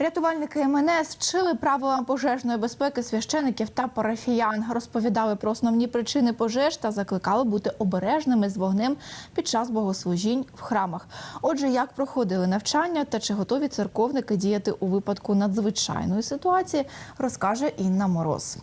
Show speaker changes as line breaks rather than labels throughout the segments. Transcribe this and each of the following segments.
Рятувальники МНС вчили правилам пожежної безпеки священиків та парафіян, розповідали про основні причини пожеж та закликали бути обережними з вогнем під час богослужінь в храмах. Отже, як проходили навчання та чи готові церковники діяти у випадку надзвичайної ситуації, розкаже Інна Мороз.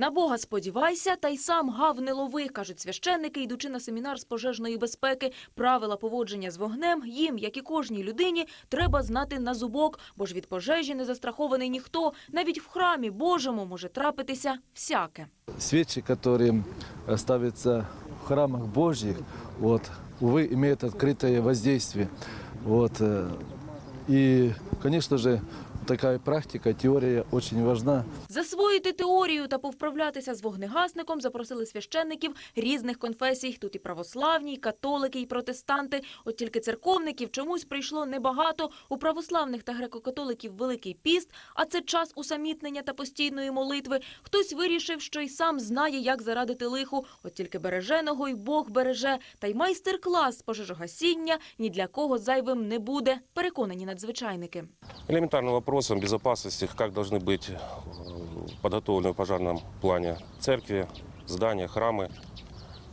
На Бога сподівайся, та й сам гав не лови, кажуть священники, йдучи на семінар з пожежної безпеки. Правила поводження з вогнем їм, як і кожній людині, треба знати на зубок, бо ж від пожежі не застрахований ніхто. Навіть в храмі Божому може трапитися всяке.
свечи, которые э, ставятся в храмах Божьих, вот, увы, имеют открытое воздействие. Вот, э, и, конечно же, такая практика, теория очень важна.
Засвоїти теорію та повправлятися з вогнегасником запросили священників різних конфесій. Тут і православні, і католики, і протестанти. От тільки церковників чомусь прийшло небагато. У православних та греко-католиків Великий піст, а це час усамітнення та постійної молитви. Хтось вирішив, що й сам знає, як зарадити лиху. От тільки береженого й Бог береже. Та й майстер-клас з пожежогасіння ні для кого зайвим не буде. Переконані надзвичайники.
Элементарным вопросом безопасности, как должны быть э, подготовлены в пожарном плане церкви, здания, храмы,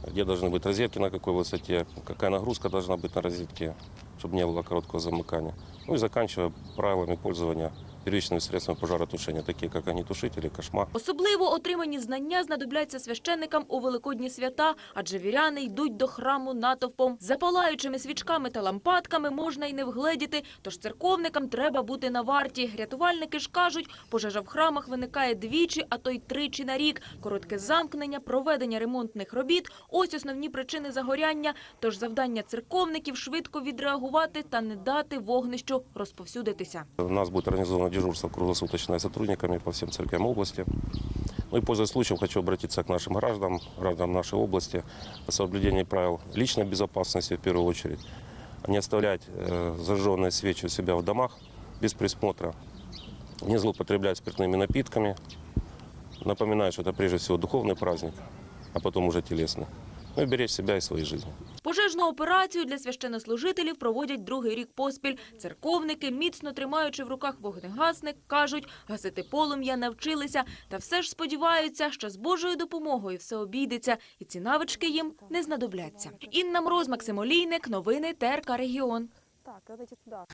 где должны быть розетки, на какой высоте, какая нагрузка должна быть на розетке, чтобы не было короткого замыкания. Ну и заканчивая правилами пользования первичными средствами пожаротушения, такие как огнетушители, кошма.
Особливо отримані знання знадобляться священникам у великодні свята, адже віряни йдуть до храму натовпом. За палаючими свічками та лампадками можна й не вгледіти, тож церковникам треба бути на варті. Рятувальники ж кажуть, пожежа в храмах виникає двічі, а то й тричі на рік. Коротке замкнення, проведення ремонтних робіт – ось основні причини загоряння. Тож завдання церковників – швидко відреагувати та не дати вогнищу розповсюдитися.
У нас будет организовано дежурство круглосуточное сотрудниками по всем церквям области. Ну и пользуясь случаем, хочу обратиться к нашим гражданам, гражданам нашей области, о соблюдении правил личной безопасности в первую очередь. Не оставлять э, зажженные свечи у себя в домах без присмотра. Не злоупотреблять спиртными напитками. Напоминаю, что это прежде всего духовный праздник, а потом уже телесный. Беречь себя и свои жизни.
Пожежну операцію для священнослужителів проводять другий рік поспіль. Церковники, міцно тримаючи в руках вогнегасник, кажуть, гасити полум'я навчилися, та все ж сподіваються, що з Божою допомогою все обійдеться, і ці навички їм не знадобляться. Інна Мороз, Максим Олійник, новини ТРК Регіон.